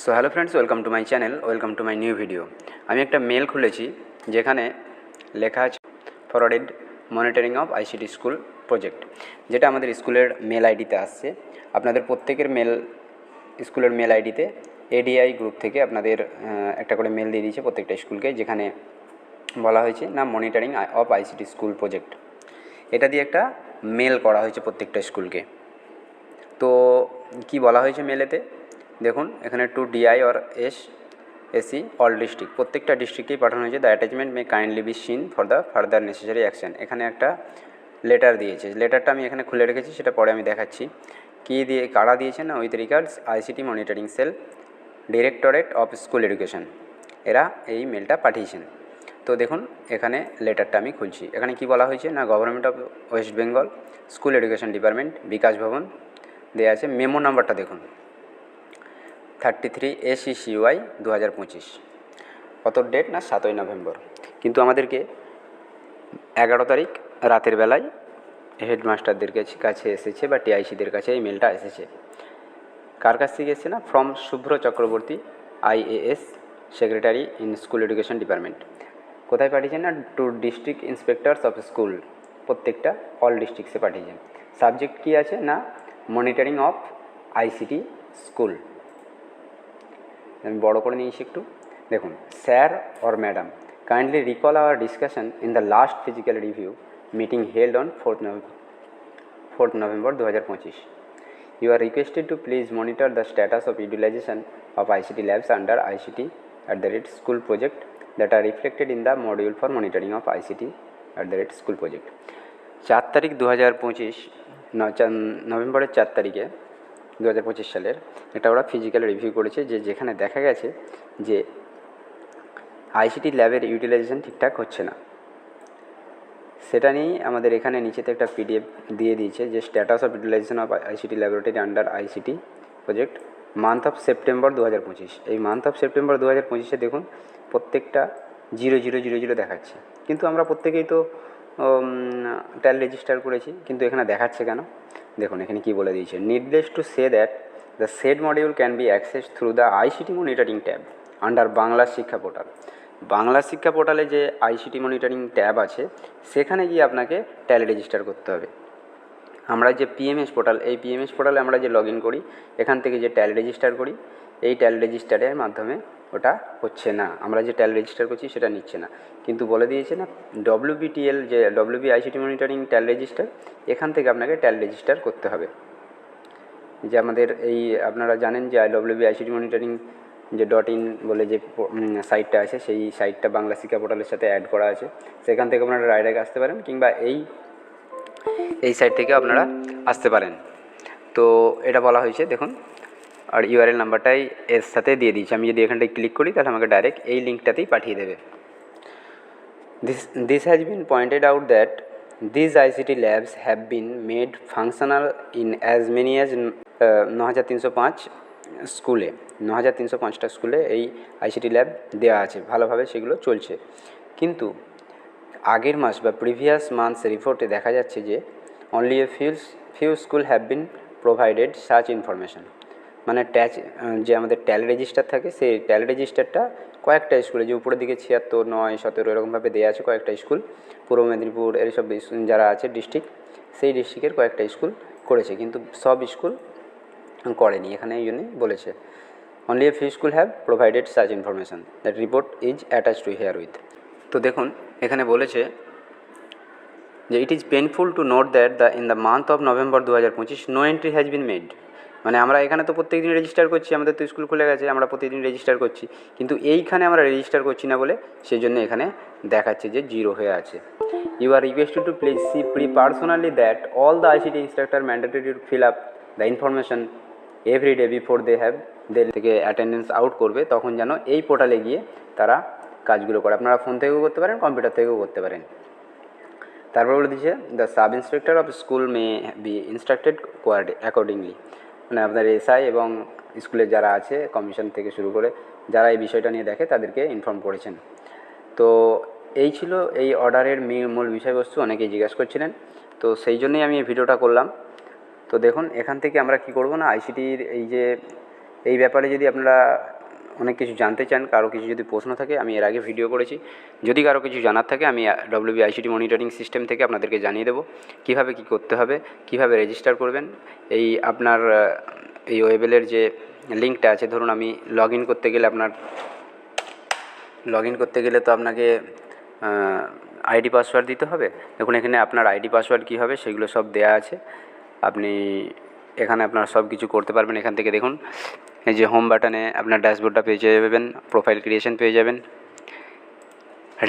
So hello friends welcome to my channel welcome to my new video আমি একটা mail খুলেছি যেখানে লেখা আছে forwarded monitoring of ICT school project যেটা আমাদের স্কুলের মেল আইডিতে আসছে। আপনাদের প্রত্যেকের মেল স্কুলের মেল আইডিতে এডিআই গ্রুপ থেকে আপনাদের একটা করে মেল দিয়ে দিয়েছে প্রত্যেকটা স্কুলকে, যেখানে বলা হয়েছে না monitoring of ICT school project এটা দিয়ে একটা মেল করা হয়েছে প্রত্যেকটা স্কুলকে। তো কি বলা হয়েছে মেলেতে দেখুন, এখানে to DI or S AC all district প্রত্যেকটা ডিস্ট্রিক্টেই পাঠানো হয়েছে। The attachment may kindly be seen for the further necessary action এখানে একটা লেটার দিয়েছে। লেটারটা আমি এখানে খুলে রেখেছি, সেটা পরে আমি দেখাচ্ছি। কী দিয়ে, কারা দিয়েছে না? With regards ICT monitoring cell directorate of school education এরা এই মেলটা পাঠিয়েছেন। তো দেখুন, এখানে লেটারটা আমি খুলছি। এখানে কি বলা হয়েছে না? Government of West Bengal school education department Bikash Bhavan. দেওয়া আছে। মেমো নাম্বারটা দেখুন। থার্টি থ্রি এসিসিওয়াই দু হাজার পঁচিশ। কত ডেট না সাতই নভেম্বর? কিন্তু আমাদেরকে এগারো তারিখ রাতের বেলায় হেডমাস্টারদের কাছে কাছে এসেছে বা টিআইসিদের কাছে এই মেলটা এসেছে। কার কাছ থেকে এসেছে না? From Shubhra Chakraborty IAS secretary in school education department কোথায় পাঠিয়েছেন না? To district inspectors of school প্রত্যেকটা অল ডিস্ট্রিক্টসে পাঠিয়েছেন। সাবজেক্ট কী আছে না? মনিটরিং অফ আইসিটি স্কুল আমি বড় করে নিয়েছি একটু দেখুন sir or madam kindly recall our discussion in the last physical review meeting held on fourth fourth November দু হাজার পঁচিশ You are requested to please monitor the status of utilization of ICT labs under ICT at the rate school project that are reflected in the module for monitoring of ICT at the rate school project. চার তারিখ দু হাজার পঁচিশ নভেম্বরের চার তারিখে দু হাজার পঁচিশ সালের। এটা ওরা ফিজিক্যাল রিভিউ করেছে যে যেখানে দেখা গেছে যে আইসিটি ল্যাবের ইউটিলাইজেশন ঠিকঠাক হচ্ছে না। সেটা নিয়েই আমাদের এখানে নিচেতে একটা পিডিএফ দিয়ে দিয়েছে যে status of utilization of ICT laboratory under ICT project month of September দু হাজার পঁচিশ। এই মান্থ অফ সেপ্টেম্বর দু হাজার পঁচিশে দেখুন প্রত্যেকটা জিরো জিরো জিরো জিরো দেখাচ্ছে। কিন্তু আমরা প্রত্যেকেই তো ট্যাল রেজিস্টার করেছি, কিন্তু এখানে দেখাচ্ছে কেন? দেখুন, এখানে কি বলে দিয়েছে? নির্দেশ to say that the said module can be access through the ICT monitoring tab under Bangla Shiksha portal Bangla শিক্ষা পোর্টালে যে আইসিটি মনিটরিং ট্যাব আছে, সেখানে গিয়ে আপনাকে ট্যালি রেজিস্টার করতে হবে। আমরা যে পিএমএস পোর্টাল এই পিএমএস পোর্টালে আমরা যে লগ ইন করি, এখান থেকে যে ট্যালি রেজিস্টার করি, এই ট্যালি রেজিস্টারের মাধ্যমে ওটা হচ্ছে না। আমরা যে ট্যাল রেজিস্টার করছি সেটা নিচ্ছে না। কিন্তু বলে দিয়েছে না ডব্লিউবিটিএল যে WB ICT monitoring tally register এখান থেকে আপনাকে ট্যাল রেজিস্টার করতে হবে। যে আমাদের এই, আপনারা জানেন যে ডব্লিউবি আইসিটি মনিটরিং যে ডট ইন বলে যে সাইটটা আছে, সেই সাইটটা বাংলা শিক্ষা পোর্টালের সাথে অ্যাড করা আছে। সেখান থেকে আপনারা ডাইরেক্ট আসতে পারেন কিংবা এই এই সাইট থেকে আপনারা আসতে পারেন। তো এটা বলা হয়েছে, দেখুন। আর ইউআরএল নাম্বারটাই এর সাথে দিয়ে দিয়েছি। আমি যদি এখানটায় ক্লিক করি তাহলে আমাকে ডাইরেক্ট এই লিঙ্কটাতেই পাঠিয়ে দেবে। This, this has been pointed out that these ICT labs have been made functional in as many as ন হাজার তিনশো পাঁচ স্কুলে ন হাজার তিনশো পাঁচটা স্কুলে এই আইসিটি ল্যাব দেওয়া আছে। ভালোভাবে সেগুলো চলছে। কিন্তু আগের মাস বা প্রিভিয়াস মান্থস রিপোর্টে দেখা যাচ্ছে যে only a few few school have been provided search information মানে ট্যাচ যে আমাদের ট্যাল রেজিস্টার থাকে, সেই ট্যাল রেজিস্টারটা কয়েকটা স্কুলে যে উপরের দিকে ছিয়াত্তর, নয়, সতেরো, এরকমভাবে দেওয়া আছে কয়েকটা স্কুল পূর্ব মেদিনীপুর এইসব ইস- যারা আছে ডিস্ট্রিক্ট সেই ডিস্ট্রিক্টের কয়েকটা স্কুল করেছে, কিন্তু সব স্কুল করেনি, এখানে এই জন্যই বলেছে। Only a few school have provided search information that report is attach to here with দেখুন, এখানে বলেছে যে it is painful to note that the in the month of November দু হাজার পঁচিশ no entry has been made মানে আমরা এখানে তো প্রত্যেক দিন রেজিস্টার করছি, আমাদের তো স্কুল খুলে গেছে, আমরা প্রতিদিন রেজিস্টার করছি। কিন্তু এইখানে আমরা রেজিস্টার করছি না বলে সেই জন্য এখানে দেখাচ্ছে যে জিরো হয়ে আছে। You are requested to please see pre personally that all the ICT instructor mandatory to fill up the information every day before they have they থেকে অ্যাটেন্ডেন্স আউট করবে, তখন যেন এই পোর্টালে গিয়ে তারা কাজগুলো করে। আপনারা ফোন থেকেও করতে পারেন কম্পিউটার থেকেও করতে পারেন। তারপর বলে দিচ্ছে the sub inspector of school may be instructed accordingly মানে আপনার এসআই এবং স্কুলের যারা আছে কমিশন থেকে শুরু করে যারা এই বিষয়টা নিয়ে দেখে তাদেরকে ইনফর্ম করেছেন। তো এই ছিল এই অর্ডারের মূল বিষয়বস্তু, অনেকেই জিজ্ঞাসা করছিলেন। তো সেই জন্যই আমি এই ভিডিওটা করলাম। তো দেখুন, এখান থেকে আমরা কি করব না? আইসিটির এই যে, এই ব্যাপারে যদি আপনারা অনেক কিছু জানতে চান, কারও কিছু যদি প্রশ্ন থাকে, আমি এর আগে ভিডিও করেছি। যদি কারও কিছু জানার থাকে, আমি ডব্লিউবি আইসিটি মনিটরিং সিস্টেম থেকে আপনাদেরকে জানিয়ে দেবো। কীভাবে কী করতে হবে, কীভাবে রেজিস্টার করবেন, এই আপনার এই ওয়েবেলের যে লিঙ্কটা আছে, ধরুন আমি লগ করতে গেলে আপনার লগ করতে গেলে তো আপনাকে আইডি পাসওয়ার্ড দিতে হবে। দেখুন, এখানে আপনার আইডি পাসওয়ার্ড কী হবে, সেগুলো সব দেয়া আছে। আপনি এখানে আপনার সব কিছু করতে পারবেন। এখান থেকে দেখুন এই যে হোম বাটনে আপনার ড্যাশবোর্ডটা পেয়ে যাবেন প্রোফাইল ক্রিয়েশন পেয়ে যাবেন।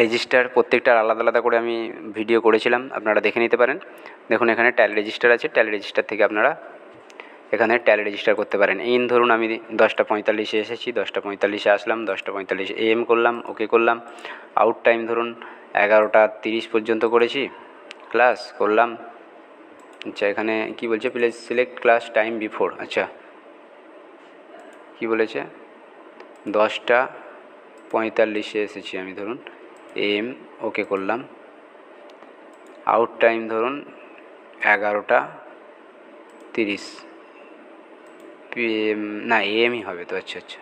রেজিস্টার প্রত্যেকটার আলাদা আলাদা করে আমি ভিডিও করেছিলাম, আপনারা দেখে নিতে পারেন। দেখুন, এখানে ট্যাল রেজিস্টার আছে ট্যালি রেজিস্টার থেকে আপনারা এখানে ট্যালি রেজিস্টার করতে পারেন। ইন ধরুন, আমি দশটা পঁয়তাল্লিশে এসেছি, দশটা পঁয়তাল্লিশে আসলাম, দশটা পঁয়তাল্লিশে এম করলাম ওকে করলাম। আউট টাইম ধরুন, এগারোটা তিরিশ পর্যন্ত করেছি। ক্লাস করলাম। আচ্ছা এখানে কি বলছে? Please select class time before আচ্ছা কি বলেছে? দশটা পঁয়তাল্লিশে এসেছি আমি, ধরুন। এম, ওকে করলাম। আউট টাইম, ধরুন, এগারোটা তিরিশ। পিএম, না, এমই হবে তো আচ্ছা আচ্ছা।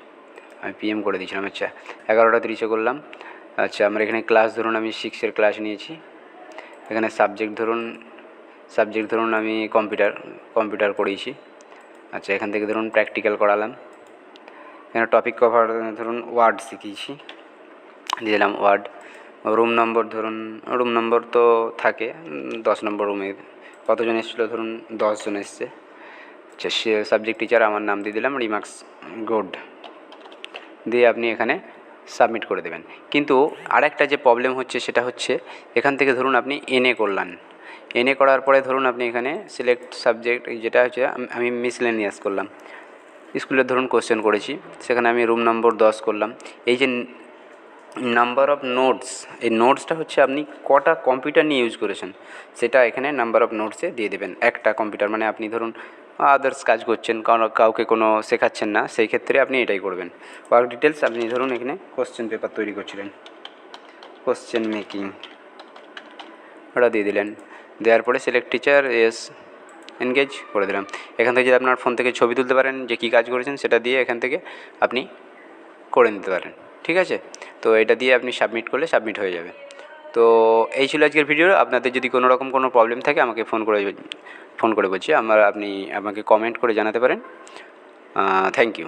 আমি পিএম করে দিয়েছিলাম আচ্ছা এগারোটা তিরিশে করলাম। আচ্ছা আমার এখানে ক্লাস, ধরুন, আমি সিক্সের ক্লাস নিয়েছি। এখানে সাবজেক্ট, ধরুন সাবজেক্ট, ধরুন, আমি কম্পিউটার কম্পিউটার পড়িয়েছি আচ্ছা এখান থেকে, ধরুন, প্র্যাকটিক্যাল করালাম। এখানে টপিক কভার ধরুন ওয়ার্ড শিখিয়েছি। দিয়ে দিলাম ওয়ার্ড রুম নম্বর ধরুন রুম নম্বর তো থাকে, দশ নম্বর রুমে কতজন এসেছিল? ধরুন দশজন এসছে। আচ্ছা সে সাবজেক্ট টিচার আমার নাম দিয়ে দিলাম রিমার্কস গুড দিয়ে আপনি এখানে সাবমিট করে দেবেন। কিন্তু আরেকটা যে প্রবলেম হচ্ছে, সেটা হচ্ছে এখান থেকে ধরুন আপনি এনএ করলেন। এনএ করার পরে ধরুন আপনি এখানে সিলেক্ট সাবজেক্ট যেটা হচ্ছে আমি মিসলেনিয়াস করলাম। স্কুলের ধরুন কোশ্চেন করেছি, সেখানে আমি রুম নম্বর দশ করলাম। এই যে নাম্বার অফ নোটস এই নোটসটা হচ্ছে আপনি কটা কম্পিউটার নিয়ে ইউজ করেছেন, সেটা এখানে নাম্বার অফ নোটসে দিয়ে দেবেন। একটা কম্পিউটার মানে আপনি ধরুন আদার্স কাজ করছেন কারণ কাউকে কোনো শেখাচ্ছেন না, সেই ক্ষেত্রে আপনি এটাই করবেন। ওয়ার্ক ডিটেলস আপনি ধরুন এখানে কোশ্চেন পেপার তৈরি করছিলেন। কোশ্চেন মেকিং ওটা দিয়ে দিলেন। দেওয়ার পরে সিলেক্ট টিচার এস এনগেজ করে দিলাম। এখান থেকে যদি আপনার ফোন থেকে ছবি তুলতে পারেন, যে কী কাজ করেছেন সেটা দিয়ে এখান থেকে আপনি করে নিতে পারেন, ঠিক আছে? তো এটা দিয়ে আপনি সাবমিট করলে সাবমিট হয়ে যাবে। তো এই ছিল আজকের ভিডিও আপনাদের যদি কোনো রকম কোনো প্রবলেম থাকে, আমাকে ফোন করে ফোন করে বলছি। আমার আপনি আমাকে কমেন্ট করে জানাতে পারেন। Thank you